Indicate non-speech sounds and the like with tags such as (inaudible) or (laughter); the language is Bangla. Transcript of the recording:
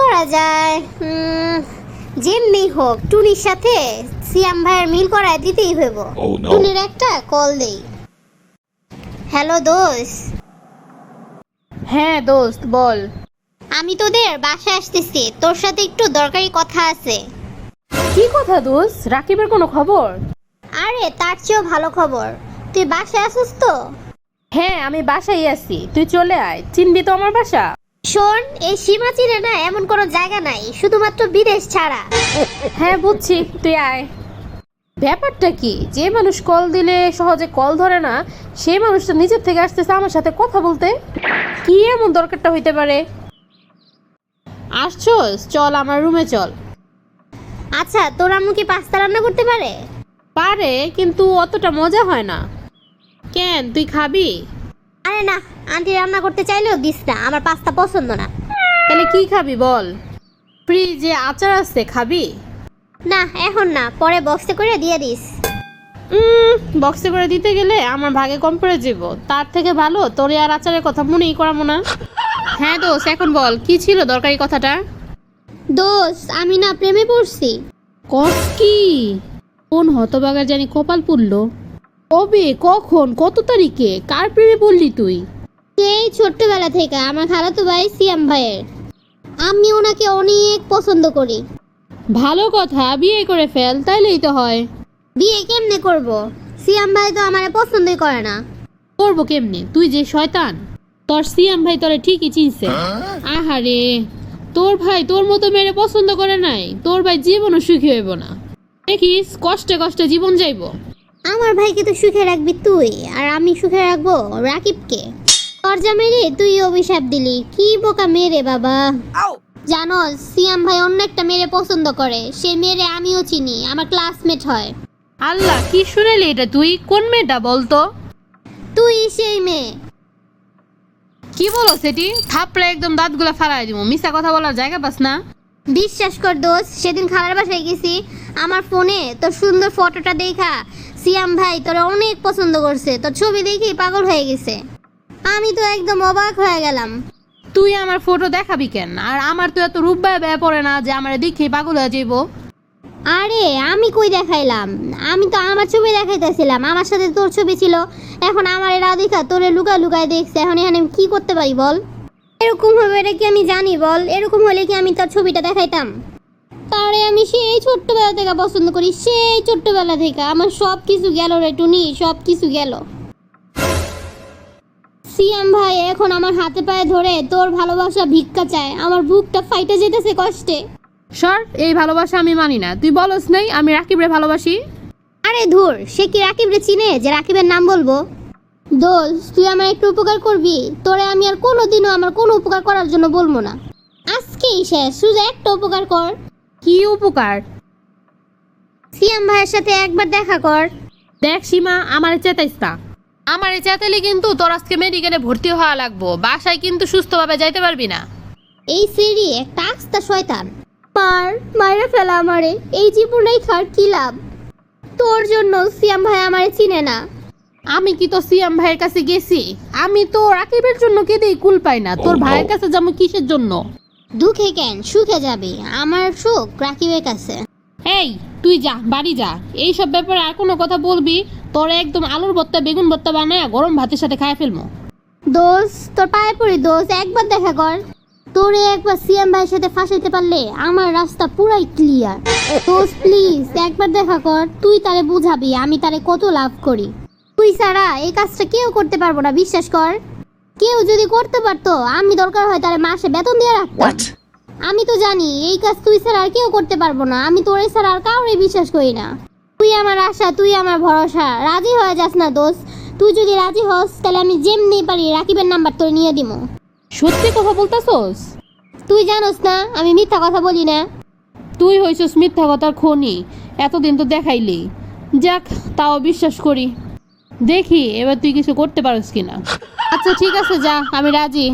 করা যায়? যেমনি হোক টুনির সাথে সিয়াম ভাইয়ের মিল করায় দিতেই হইব। Oh টুনির একটা কল দেই। হ্যালো দোষ হ্যাঁ দোস্ত বল। আমি তোদের বাসায় আসতেছি। তোর সাথে একটু দরকারি কথা আছে। কি কথা দোস্ত? রাকিবের কোনো খবর? আরে তার চেয়েও ভালো খবর। তুই বাসায় আসিস তো? হ্যাঁ আমি বাসায় আছি। তুই চলে আয়। চিনবি তো আমার বাসা? শোন এই সীমা চিনে না এমন কোনো জায়গা নাই শুধুমাত্র বিদেশ ছাড়া। হ্যাঁ বুঝছি তুই আয়। ব্যাপারটা কি যে মানুষ কল দিলে সহজে কল ধরে না সেই মানুষটা নিজের থেকে আসতেছে আমার সাথে কথা বলতে? কি এমন দরকারটা হইতে পারে? আসছোস চল আমার রুমে চল। আচ্ছা তোর আম্মু কি পাস্তা রান্না করতে পারে? পারে কিন্তু অতটা মজা হয় না। কেন তুই খাবি? আরে না। আন্টি রান্না করতে চাইলেও দিস না। আমার পাস্তা পছন্দ না। তাহলে কি খাবি বল? ফ্রিজে আচার আছে খাবি? না এখন না। পরে বক্সে করে দিয়ে দিস। বক্সে করে দিতে গেলে আমার ভাগে কম পড়ে যাব। তার থেকে ভালো তোরে আর আচারের কথা মনেই করাবো না। হ্যাঁ দোষ এখন বল কি ছিল দরকারি কথাটা? দোষ আমি না প্রেমে পড়ছি। কস কি? কোন হতবাগার জানি কপাল পুড়লো। কবে? কখন? কত তারিখে? কার প্রেমে পড়লি তুই? সেই ছোট্টবেলা থেকে আমার খালাতো ভাই সিয়াম ভাইয়ের। আমি ওনাকে অনেক পছন্দ করি। ভালো কথা বিয়ে করে ফেল তাইলেই তো হয়। বিয়ে কেমনে করব? সিয়াম ভাই তো আমার পছন্দই করে না। করব কেমনে? তুই যে শয়তান। তোর সিয়াম ভাই তোরে ঠিকই চিনছে। আহারে তোর ভাই তোর মতো মেরে পছন্দ করে নাই। তোর ভাই জীবনও সুখী হইব না। দেখিস কষ্টে কষ্টে জীবন যাইব। আমার ভাইকে তো সুখে রাখবি তুই আর আমি সুখে রাখব রাকিবকে। তোর জামাইরে তুই অভিশাপ দিলি কি বোকা মেরে বাবা। জানো সিয়াম ভাই অন্য একটা মেয়ে পছন্দ করে সে মেয়েরে আমিও চিনি আমার ক্লাসমেট হয়। আল্লাহ কি শুনেলি এটা তুই? কোন মেয়েটা বলতো? তুই সেই মেয়ে। কি বলো সেটি? থাপড়ে একদম দাঁতগুলো ফালাই দিব মিশা কথা বলার জায়গা পাস না। বিশ্বাস কর দোষ সেদিন খাবার বাসায় গেছি আমার ফোনে তোর সুন্দর ফটোটা দেখা সিয়াম ভাই তোর অনেক পছন্দ করছে। তোর ছবি দেখি পাগল হয়ে গেছে। আমি তো একদম অবাক হয়ে গেলাম। তুই আমার ফটো দেখাবি কেন? আর আমার তো এত রূপ ব্যয় ব্যয় পড়ে না যে আমার দেখে পাগল হয়ে যাইব। আরে আমি কই দেখাইলাম? আমি তো আমার ছবি দেখাইতেছিলাম। আমার সাথে তোর ছবি ছিল। এখন আমার এরা দেখা তোরে লুকায় লুকায় দেখছে। এখন এখানে আমি কি করতে পারি বল? এরকম হবে এটা কি আমি জানি বল? এরকম হলে কি আমি তোর ছবিটা দেখাইতাম? তারে আমি সেই ছোট্টবেলা থেকে পছন্দ করি সেই ছোট্টবেলা থেকে। আমার সব কিছু গেল রে টুনি সব কিছু গেল। সিয়াম ভাই এখন আমার হাতে পায়ে ধরে তোর ভালোবাসা ভিক্ষা চায়। আমার বুকটা ফাইটে যেতেছে কষ্টে। সর এই ভালোবাসা আমি মানি না। তুই বলস নাই আমি রাকিবরে ভালোবাসি। আরে ধুর সে কি রাকিবরে চিনে যে রাকিবের নাম বলব? দোল তুই আমার একটু উপকার করবি? তোরে আমি আর কোনোদিনও আমার কোনো উপকার করার জন্য বলব না। আজকেই শেষ শুধু একটা উপকার কর। কি উপকার? সিয়াম ভাইয়ের সাথে একবার দেখা কর। দেখ সীমা আমারে চেতাইস না। আমারে চেতাইলে কিন্তু তোর আজকে মেডিকেলে ভর্তি হওয়া লাগবো। বাসায় কিন্তু সুস্থভাবে যাইতে পারবি না। এই সিঁড়ি একটা আস্তা শয়তান। মার মায়েরা ফেলা আমারে। এই জীবনটাই খার কি লাভ? তোর জন্য সিয়াম ভাই আমারে চিনে না। আমি কি তো সিয়াম ভাইয়ের কাছে গেছি? আমি তো রাকিবের জন্য কেঁদেই কুল পাই না। তোর ভাইয়ের কাছে যাব কিসের জন্য? দুঃখে কেন? সুখে যাবে। আমার সুখ রাকিবের কাছে। এই তুই যা বাড়ি যা। এইসব ব্যাপারে আর কোনো কথা বলবি? তোর একদম আলুর ভর্তা বেগুন ভর্তা বানায় গরম ভাতের সাথে খায় ফেলব। দোষ তোর পায়ে পড়ি দোষ একবার দেখা কর। তোরে একবার সিএম ভাইয়ের সাথে ফাঁসাইতে পারলে আমার রাস্তা পুরাই ক্লিয়ার দোষ প্লিজ একবার দেখা কর। তুই তারে বুঝাবি আমি তারে কত লাভ করি। তুই ছাড়া এই কাজটা কেউ করতে পারব না বিশ্বাস কর। কেউ যদি করতে পারতো আমি দরকার হয় তাহলে মাসে বেতন দিয়ে রাখতাম। আমি তো জানি এই কাজ তুই ছাড়া আর কেউ করতে পারব না। আমি তোরে ছাড়া আর কাউরে বিশ্বাস করি না। তুই আমার আশা তুই আমার ভরসা। রাজি হয়ে যাস না দোষ তুই যদি রাজি হস তাহলে আমি যেমনি পারি রাকিবের নাম্বার তোর নিয়ে দিব সত্যি কথা বলতাছোস? তুই জানোস না আমি মিথ্যা কথা বলি না। তুই হইছিস মিথ্যা কথার খনি। এতদিন তো দেখাইলি। যাক তাও বিশ্বাস করি। দেখি এবার তুই কিছু করতে পারিস কিনা। (laughs) আচ্ছা ঠিক আছে যা আমি রাজি।